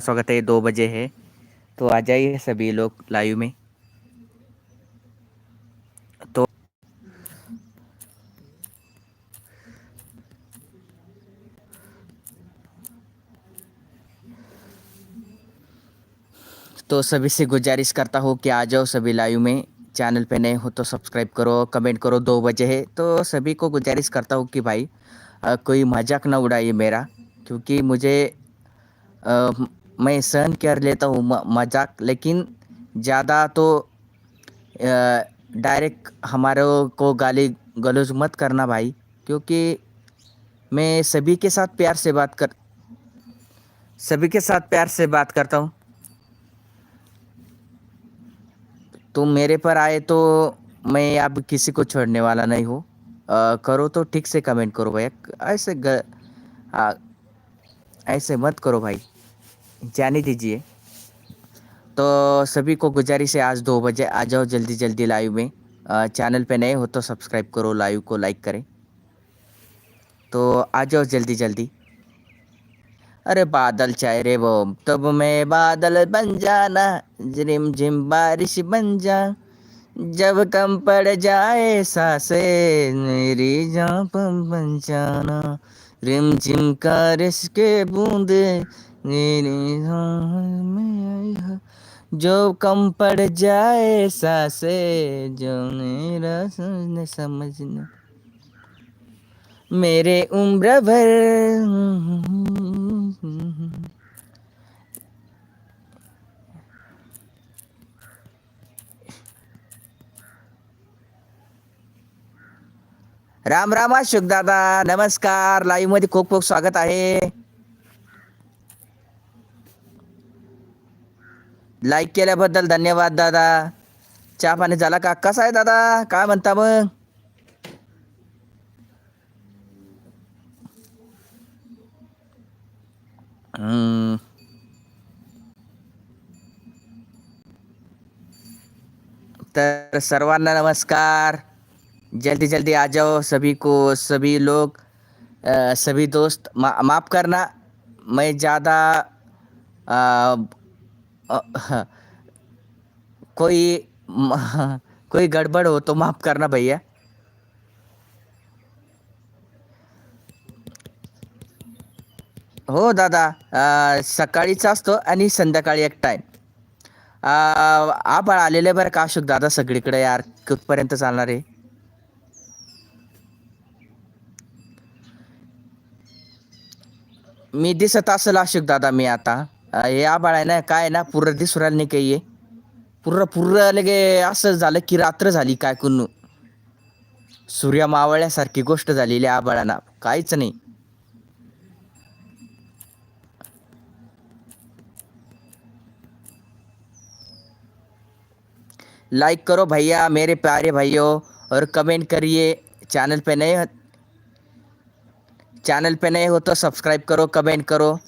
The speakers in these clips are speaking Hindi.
स्वागत है दो बजे है। तो आ जाइए सभी लोग लाइव में। तो तो सभी से गुजारिश करता हूँ कि आ जाओ सभी लाइव में। चैनल पे नए हो तो सब्सक्राइब करो कमेंट करो दो बजे है। तो सभी को गुजारिश करता हूँ कि भाई आ, कोई मज़ाक ना उड़ाइए मेरा क्योंकि मुझे आ, मैं सहन कर लेता हूँ मज़ाक लेकिन ज़्यादा तो डायरेक्ट हमारे को गाली गलौज मत करना भाई क्योंकि मैं सभी के साथ प्यार से बात कर सभी के साथ प्यार से बात करता हूँ। तुम मेरे पर आए तो मैं अब किसी को छोड़ने वाला नहीं हूँ। करो तो ठीक से कमेंट करो भैया ऐसे ग, आ, ऐसे मत करो भाई। जाने दीजिए। तो सभी को गुजारिश है, आज दो बजे आ जाओ, जल्दी जल्दी लाइव में। चैनल पे नए हो तो सब्सक्राइब करो लाइव को लाइक करें। तो आ जाओ जल्दी जल्दी। अरे बादल चाहे रे वो, तब मैं बादल बन जाना जिम जिम बारिश बन जा। जब कम पड़ जाए सासे, मेरी जान बन जाना। रिम झिम का रिस के बूंदे जो कम पड़ जाए सासे, जो मेरा समझना। मेरे उम्र भर, राम राम अशोक दादा, नमस्कार लाईव्ह मध्ये खूप खूप स्वागत आहे. लाईक केल्याबद्दल धन्यवाद दादा. चहा पाणी झाला का? कसा आहे दादा? काय म्हणता मग? तर सर्वांना नमस्कार. जल्दी जल्दी आ जाओ सभी को सभी लोग आ, सभी दोस्त. मा, माफ़ करना मैं ज़्यादा कोई कोई गड़बड़ हो तो माफ़ करना भैया। हो दादा सकाळीच असतो आणि संध्याकाळी एक टाईम आबाळ आलेले बरं का अशोक दादा सगळीकडे यार कुठपर्यंत चालणार आहे? मी दिसत असेल अशोक दादा मी आता. हे आबाळ आहे ना काय ना पूर्ण दिसू राहिलं नाही काही पूर्ण पूर्ण लगे असं झालं की रात्र झाली काय कुन्नू. सूर्य मावळ्यासारखी गोष्ट झालेली आबाळाना काहीच नाही. लाइक करो भैया मेरे प्यारे भाइयों और कमेंट करिए। चैनल पे नए हो- चैनल पे नए हो तो सब्सक्राइब करो कमेंट करो।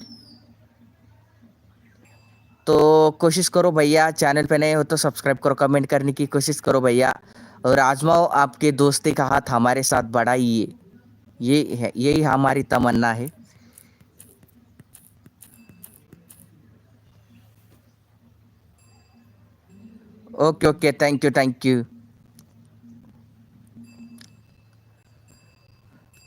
तो कोशिश करो भैया, चैनल पे नए हो तो सब्सक्राइब करो, कमेंट करने की कोशिश करो भैया। और आजमाओ आपके दोस्ती का हाथ हमारे साथ बढ़ाइए। ये है, यही हमारी तमन्ना है। Okay okay thank you thank you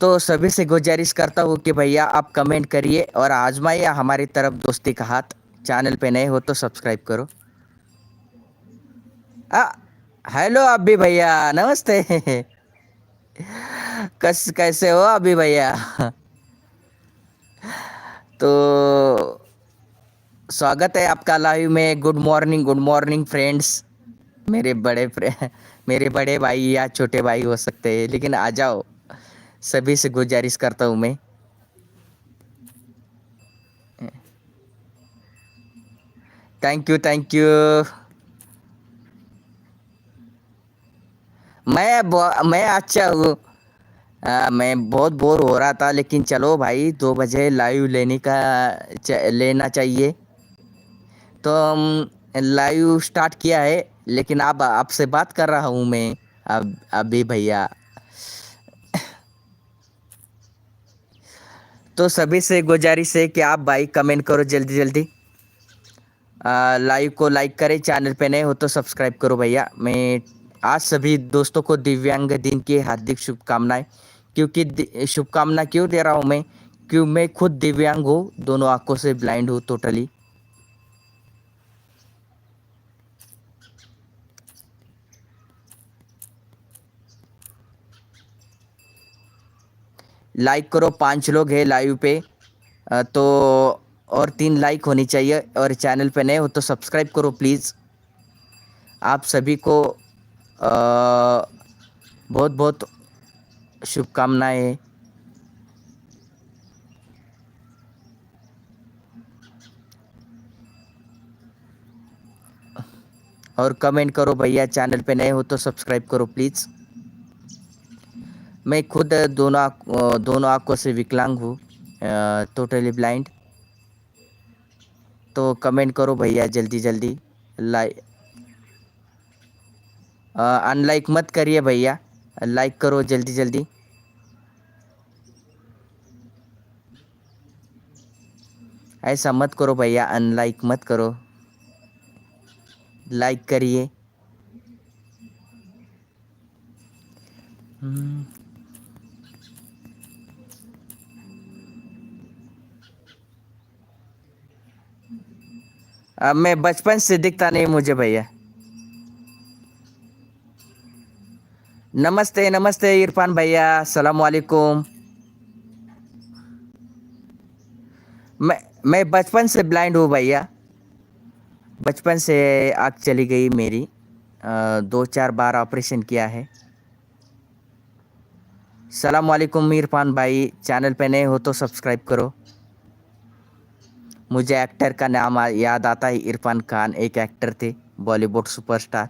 तो सभी से गुजारिश करता हूँ कि भैया आप कमेंट करिए और आजमाइए हमारी तरफ़ दोस्ती का हाथ। चैनल पे नए हो तो सब्सक्राइब करो। हेलो अभी भैया, नमस्ते। कस, कैसे हो अभी भैया? तो स्वागत है आपका लाइव में। Good morning good morning friends मेरे बड़े मेरे बड़े भाई या छोटे भाई हो सकते हैं, लेकिन आ जाओ। सभी से गुजारिश करता हूँ मैं। थैंक यू थैंक यू मैं मैं अच्छा हूँ। मैं बहुत बोर हो रहा था लेकिन चलो भाई दो बजे लाइव लेने का च, लेना चाहिए। तो हम लाइव स्टार्ट किया है लेकिन अब आपसे बात कर रहा हूँ मैं। अब अभी भैया। तो सभी से गुजारिश है कि आप भाई कमेंट करो जल्दी जल्दी लाइव को लाइक करें चैनल पे नए हो तो सब्सक्राइब करो भैया। मैं आज सभी दोस्तों को दिव्यांग दिन की हार्दिक शुभकामनाएँ, क्योंकि शुभकामना क्यों दे रहा हूँ मैं? क्यों मैं खुद दिव्यांग हूँ, दोनों आँखों से ब्लाइंड हूँ टोटली लाइक करो, पाँच लोग हैं लाइव पे तो और तीन लाइक होनी चाहिए और चैनल पे नए हो तो सब्सक्राइब करो प्लीज़ आप सभी को अ, बहुत बहुत शुभकामनाएँ। और कमेंट करो भैया चैनल पे नए हो तो सब्सक्राइब करो प्लीज़ मैं खुद दोनों दोनों आँखों से विकलांग हूँ टोटली ब्लाइंड तो कमेंट करो भैया, जल्दी जल्दी। लाइक अनलाइक मत करिए भैया। लाइक करो जल्दी जल्दी। ऐसा मत करो भैया अनलाइक मत करो। लाइक करिए। अब मैं बचपन से दिखता नहीं मुझे भैया। नमस्ते नमस्ते इरफान भैया सलाम वालेकुम मैं मैं बचपन से ब्लाइंड हूँ भैया। बचपन से आँख चली गई मेरी। अ, दो चार बार ऑपरेशन किया है। सलाम वालेकुम इरफान भाई चैनल पे नए हो तो सब्सक्राइब करो। मुझे एक्टर का नाम याद आता है, इरफान खान, एक एक्टर थे, बॉलीवुड सुपरस्टार।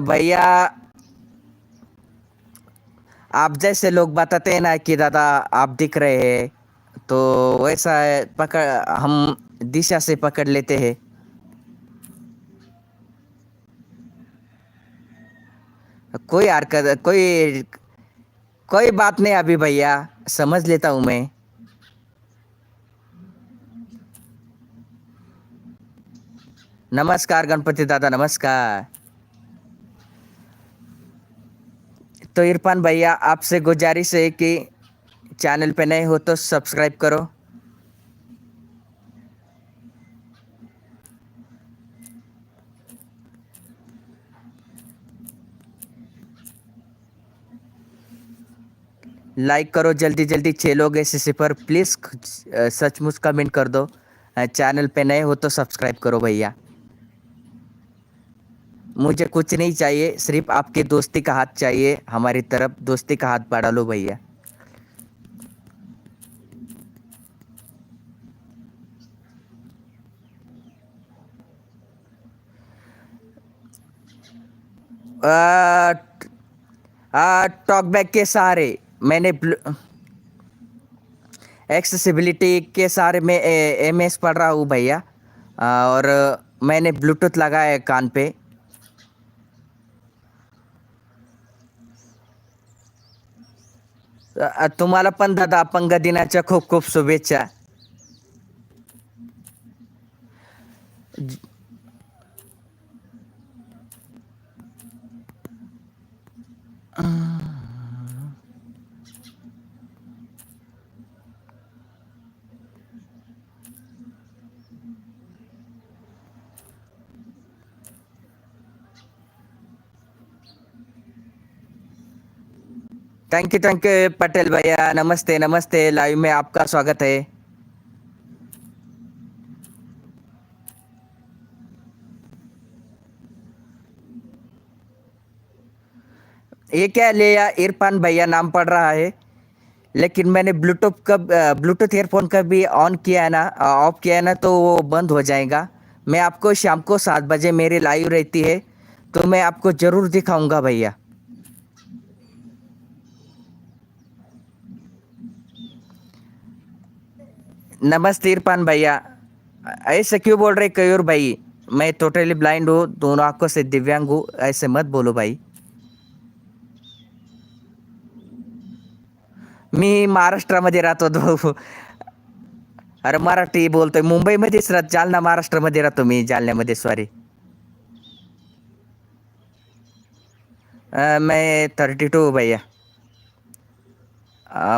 भैया, आप जैसे लोग बताते हैं ना कि दादा आप दिख रहे हैं तो वैसा पकड़, हम दिशा से पकड़ लेते हैं। कोई हरकत, कोई कोई बात नहीं अभी भैया। समझ लेता हूँ मैं। नमस्कार, गणपति दादा, नमस्कार। तो इरफान भैया, आपसे गुजारिश है कि चैनल पे नए हो तो सब्सक्राइब करो। लाइक करो, जल्दी जल्दी छः लोग ऐसे से पर प्लीज़ सचमुच कमेंट कर दो। चैनल पे नए हो तो सब्सक्राइब करो भैया। मुझे कुछ नहीं चाहिए, सिर्फ़ आपके दोस्ती का हाथ चाहिए, हमारी तरफ़ दोस्ती का हाथ बढ़ा लो भैया। टॉक बैक के सहारे। मैंने एक्सेसिबिलिटी के सारे में एम एस पढ़ रहा हूँ भैया। और मैंने ब्लूटूथ लगाया है कान पे। तुम्हाला पण दादा अपंग दिनाच्या खूप खूप शुभेच्छा। Thank you thank you Patel भैया नमस्ते नमस्ते लाइव में आपका स्वागत है। ये क्या लिया इरफान भैया नाम पड़ रहा है, लेकिन मैंने ब्लूटूथ का ब्लूटूथ एयरफोन का भी ऑन किया है ना ऑफ़ किया है ना तो वो बंद हो जाएगा। मैं आपको शाम को सात बजे मेरी लाइव रहती है तो मैं आपको ज़रूर दिखाऊँगा भैया। नमस्ते इरफान भैया। ऐसे क्यों बोल रहे कयूर भाई? मैं टोटली ब्लाइंड हूँ, दोनों आँखों से दिव्यांग हूँ, ऐसे मत बोलो भाई। मी महाराष्ट्रामध्ये राहतो भाऊ अरे मराठी बोलतोय मुंबईमध्येच राहत, जालना महाराष्ट्र महाराष्ट्रामध्ये राहतो मी जालन्यामध्ये सॉरी मैं थर्टी टू भैया।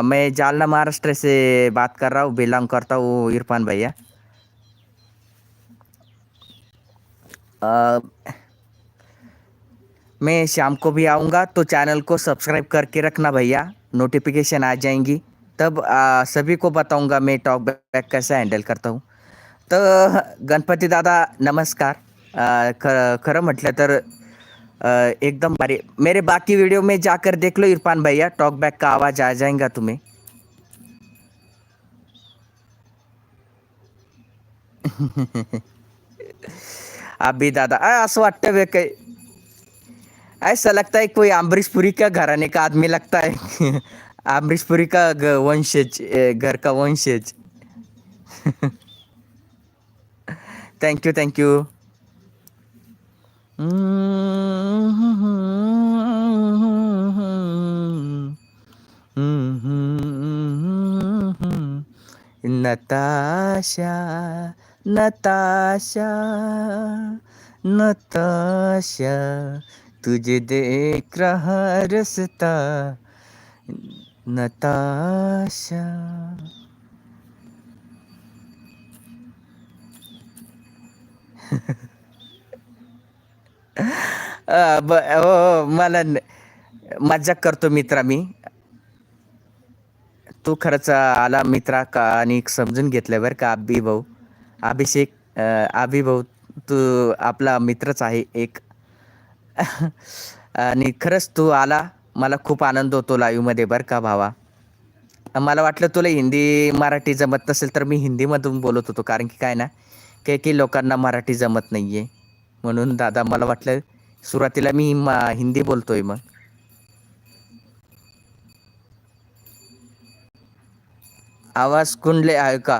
मैं जालना महाराष्ट्र से बात कर रहा हूँ बिलोंग करता हूँ इरफान भैया। मैं शाम को भी आऊँगा तो चैनल को सब्सक्राइब करके रखना भैया नोटिफिकेशन आ जाएँगी। तब अ, सभी को बताऊँगा मैं टॉक बैक कैसे हैंडल करता हूँ। तो गणपती दादा नमस्कार। खरं म्हटलं तर एकदम भारी मेरे बाकी वीडियो में जाकर देख लो इरफान भैया टॉक बैक का आवाज़ आ जाएगा तुम्हें। अभी दादा असं वाटतं बे काही ऐसा लगता है कोई अमरीश पुरी का घराने का आदमी लगता है। अमरीश पुरी का वंशज घर का वंशज। Thank you thank you Natasha Natasha Natasha तुझे देख रहा रसता नताशा अ, ब हो मला न- मजाक करतो मित्रा मी. तू खरंच आला मित्रा का आणि समजून घेतलं बरं का अभि भाऊ. अभिषेक अ, अभि भाऊ तू आपला मित्रच आहे एक. आणि खरंच तू आला मला खूप आनंद होतो लाईव्हमध्ये बरं का भावा. मला वाटलं तुला हिंदी मराठी जमत नसेल तर मी हिंदीमधून बोलत होतो कारण की काय ना काही काही लोकांना मराठी जमत नाही आहे म्हणून दादा मला वाटलं सुरुवातीला मी हिंदी बोलतोय मग. आवाज कुंडले आहे का?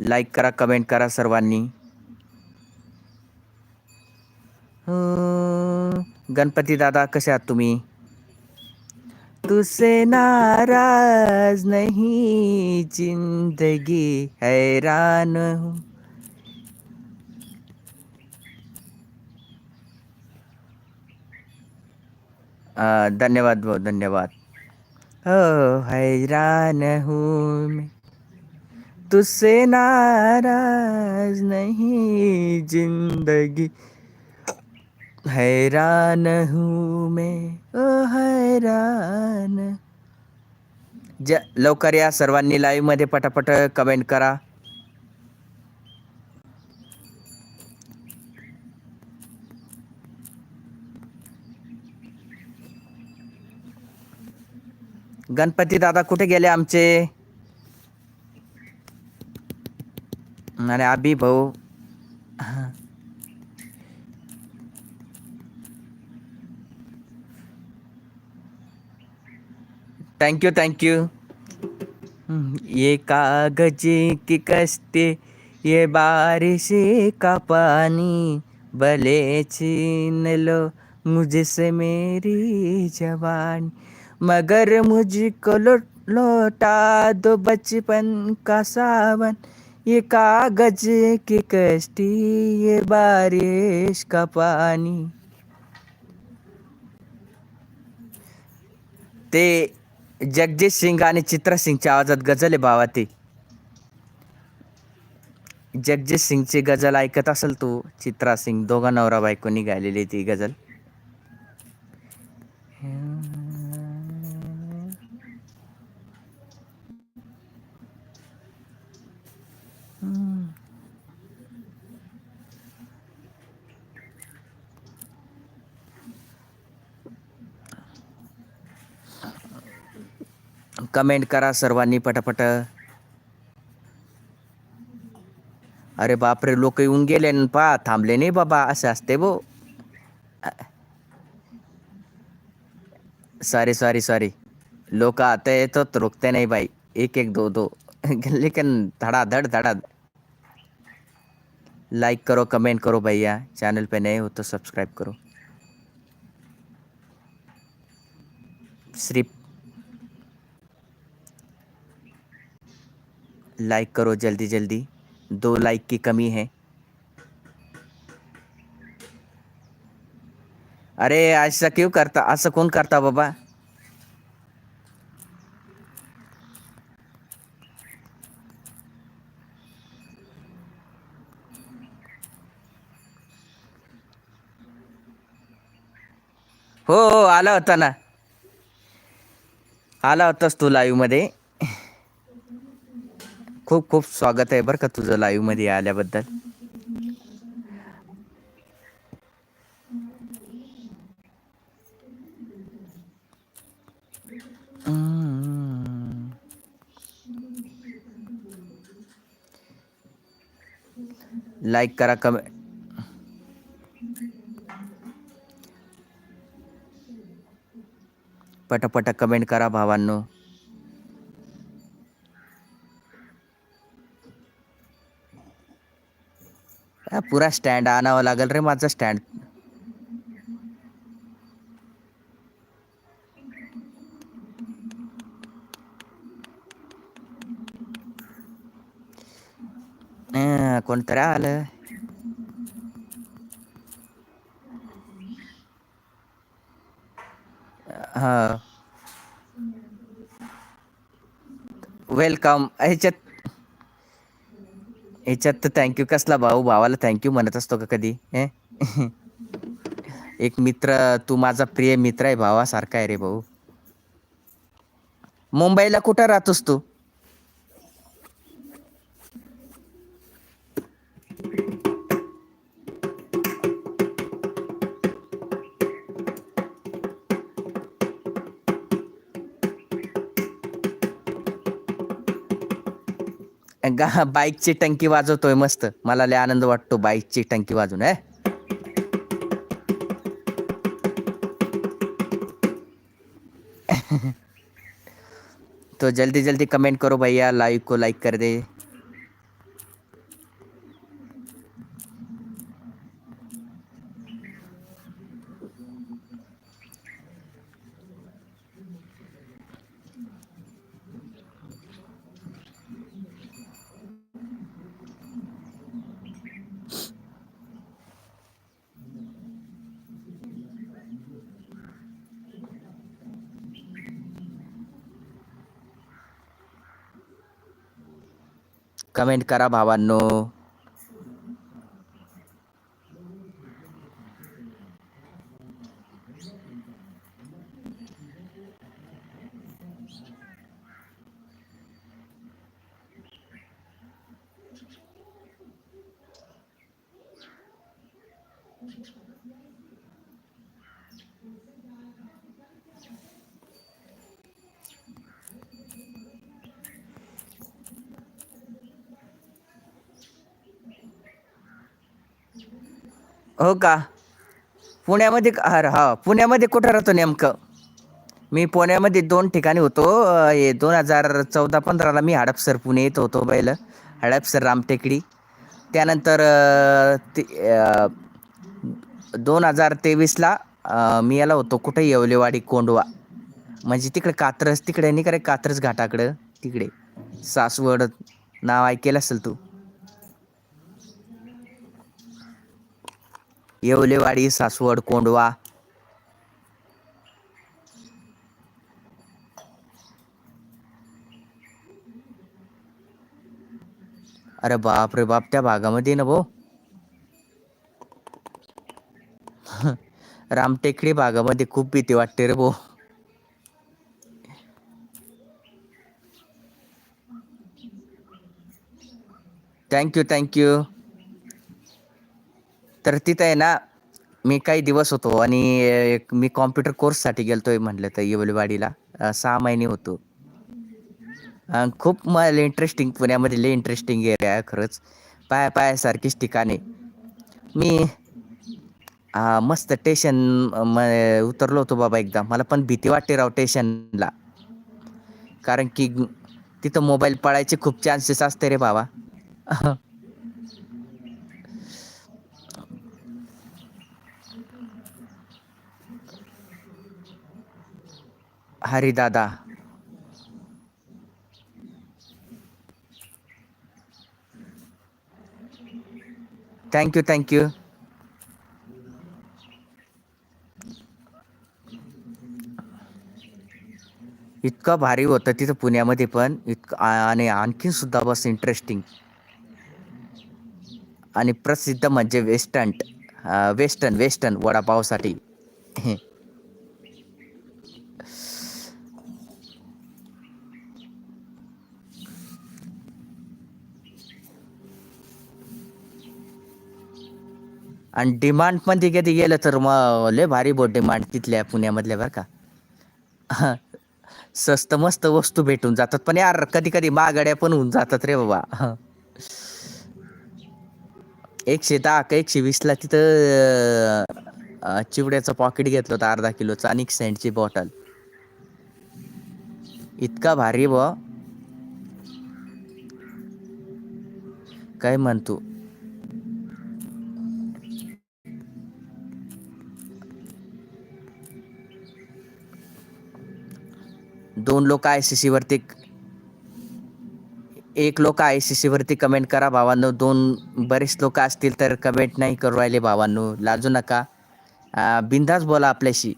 लाईक करा कमेंट करा सर्वांनी. गणपती दादा, कसे आहात तुम्ही? तुझसे नाराज़ नहीं, ज़िंदगी हैरान हूँ. धन्यवाद, बहुत धन्यवाद. हो हैरान हूँ मैं. तुझसे नाराज़ नहीं, ज़िंदगी हैरान हूँ मैं। ओ हैरान। ज लवकर या सर्वांनी लाईव्हमध्ये पटापट कमेंट करा. गणपती दादा कुठे गेले आमचे? आणि आबी भाऊ थैंक यू थैंक यू ये कागज़ की कश्ती ये बारिश का पानी, भले छीन लो मुझसे मेरी जवानी, मगर मुझको लो लौटा दो बचपन का सावन। ये कागज़ की कश्ती ये बारिश का पानी। ते जगजीत सिंग आणि चित्रा सिंगच्या आवाजात गझल आहे भावा ते जगजीत सिंगची गझल ऐकत असेल तू चित्रा सिंग दोघा नवरा बायकोनी गायलेली ती गझल. कमेंट करा सर्वांनी पटापट. अरे बापरे, लोक येऊन गेले पा, थांबले नाही बाबा, असं असते भो. सॉरी सॉरी सॉरी लोक आता येतात रुकते नाही बाई. एक एक, दो दो. लेकिन धड़ाधड़ धड़ा लाइक करो कमेंट करो भैया. चैनल पे नए हो तो सब्सक्राइब करो. सिर्फ़ लाइक करो जल्दी जल्दी। दो लाइक की कमी है। अरे असं क्यों करता असं कोण करता बाबा? हो हो, आला होता ना। आला होतास तू लाईव्ह मध्ये। खूप खूप स्वागत आहे बरं का तुझं लाईव्हमध्ये आल्याबद्दल. लाईक करा कमे पटापटा कमेंट करा भावांनो. हा, पुरा स्टँड आणावं लागेल रे माझा स्टँड. कोणतरी आलं. हा. वेलकम ह्याच्यात ह्याच्यात तर थँक्यू कसला भाऊ? भावाला थँक्यू म्हणत असतो का कधी? हे? एक मित्र तू माझा प्रिय मित्र आहे भावासारखा आहे रे भाऊ. मुंबईला कुठं राहतोस तू? गा बाईकची टंकी वाजवतोय मस्त. मला लय आनंद वाटतो बाईकची टंकी वाजून आहे तो जल्दी जल्दी कमेंट करो भैया लाइव को लाइक कर दे. कमेंट करा भावांनो. हो का? पुण्यामध्ये अरे हा पुण्यामध्ये कुठं राहतो नेमकं? मी पुण्यामध्ये दोन ठिकाणी होतो. अं, हे दोन हजार चौदा पंधराला मी हडपसर पुणे येत होतो पहिलं हडपसर रामटेकडी. त्यानंतर अं, ते अं, दोन हजार तेवीसला अं, मी याला होतो कुठे येवलेवाडी कोंडवा. म्हणजे तिकडे कात्रज तिकडे नाही का रे कात्रज घाटाकडं? तिकडे. सासवड नाव ऐकेलं असेल तू? येवलेवाडी, सासवड, कोंडवा. अरे बाप रे बाप, त्या भागामध्ये ना भाऊ? रामटेकडी भागा भागामध्ये खूप भीती वाटते रे भाऊ. थँक्यू थँक्यू तर तिथं आहे ना मी काही दिवस होतो आणि एक मी कॉम्प्युटर कोर्ससाठी गेलतोय म्हणलं तर येवलेवाडीला. सहा महिने होतो. खूप मला इंटरेस्टिंग पुण्यामध्ये लय इंटरेस्टिंग एरिया आहे खरंच. पाया पायासारखीच ठिकाणे. मी मस्त स्टेशन उतरलो होतो बाबा एकदा. मला पण भीती वाटते राव स्टेशनला कारण की तिथं मोबाईल पळायचे खूप चान्सेस असते रे बाबा. हरिदादा थँक्यू थँक्यू इतकं भारी होतं तिथं पुण्यामध्ये पण. इतकं आणि आणखीन सुद्धा बस इंटरेस्टिंग आणि प्रसिद्ध म्हणजे वेस्टर्न वेस्टर्न वेस्टर्न वडापावसाठी. आणि डिमांड पण तिकडे कधी गेलं तर मग लय भारी बोट डिमांड तिथल्या पुण्यामधल्या बरं का. स्वस्त मस्त वस्तू भेटून जातात. पण यार कधी कधी महागड्या पण होऊन जातात रे बाबा. एकशे दहा का एकशे वीसला तिथं चिवड्याचं पॉकेट घेतलं होतं अर्धा किलोचं आणि एक सेंटची बॉटल इतका भारी ब. काय म्हणतो दोन लोक आय सी सीवरती एक लोक आय सी सीवरती कमेंट करा भावांनो. दोन बरेच लोक असतील तर कमेंट नाही करू राहिले भावांनो. लाजू नका. बिंदास बोला आपल्याशी.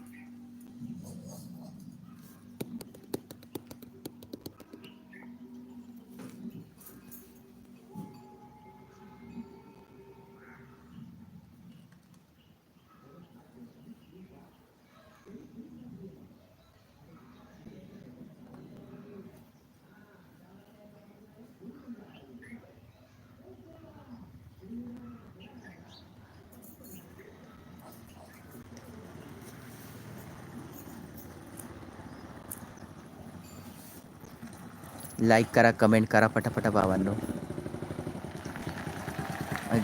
लाईक करा कमेंट करा पटापटा भावांनो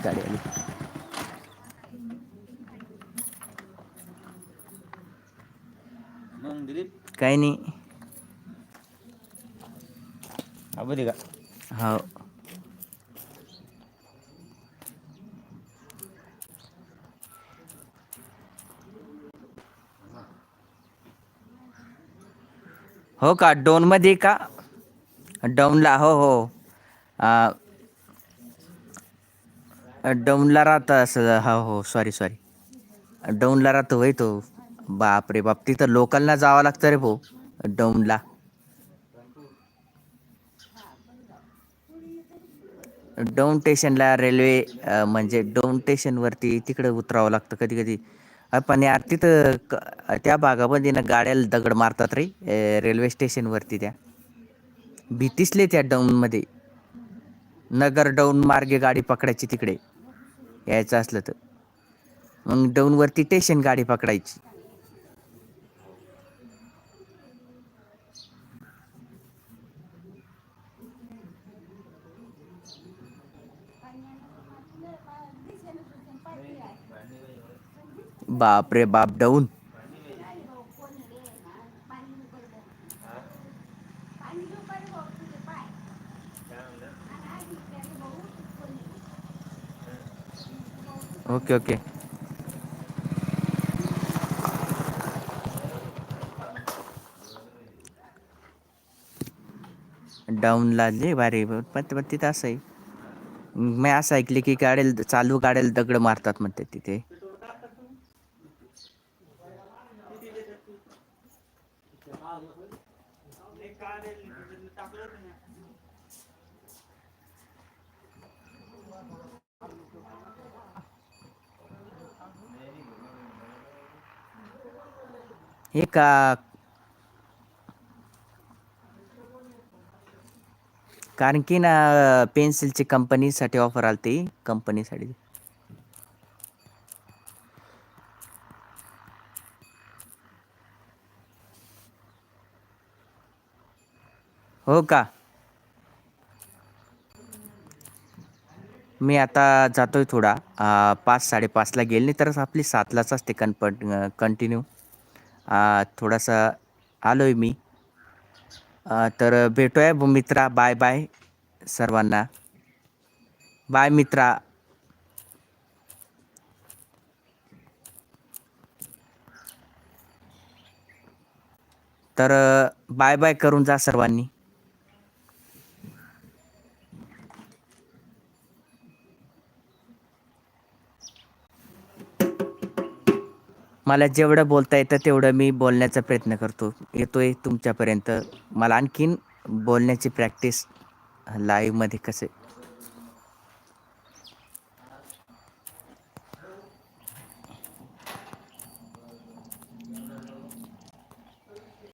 गाडी आली. काही नाही. अबोली का? हो. हो का? डोनमध्ये का? डाऊनला हो हो. डाऊनला राहता असं हो हो सॉरी सॉरी डाऊनला राहतो वय तो. बाप रे बाप तिथं लोकलला जावं लागतं रे भाऊ डाऊनला डाऊन स्टेशनला रेल्वे म्हणजे डाऊन स्टेशनवरती तिकडे उतरावं लागतं कधी कधी पण यार तिथं क- त्या भागामध्ये ना गाड्याला दगड मारतात रे रेल्वे स्टेशनवरती त्या. भीतीसले त्या डाऊनमध्ये नगर डाऊन मार्गे गाडी पकडायची तिकडे. यायचं असलं तर. मग डाऊनवरती स्टेशन गाडी पकडायची. बाप रे बाप डाऊन ओके ओके. डाऊनला जे भारी पण पण तिथं असं आहे मी असं ऐकले की गाड्याला चालू गाड्याला दगड मारतात म्हणते तिथे. का कारण की ना पेन्सिलची कंपनीसाठी ऑफर आली ती कंपनीसाठी. हो का? मी आता जातोय थोडा. पाच साडेपाचला गेल नाही तरच आपली सातलाच असते कन्प कंटिन्यू थोडासा आहे मी. तर भेटूया मित्रा. बाय बाय सर्वांना. बाय मित्रा. तर बाय बाय करून जा सर्वांनी. मला जेवढं बोलता येतं तेवढं मी बोलण्याचा प्रयत्न करतो. येतोय तुमच्यापर्यंत. मला आणखीन बोलण्याची प्रॅक्टिस लाईव्हमध्ये कसे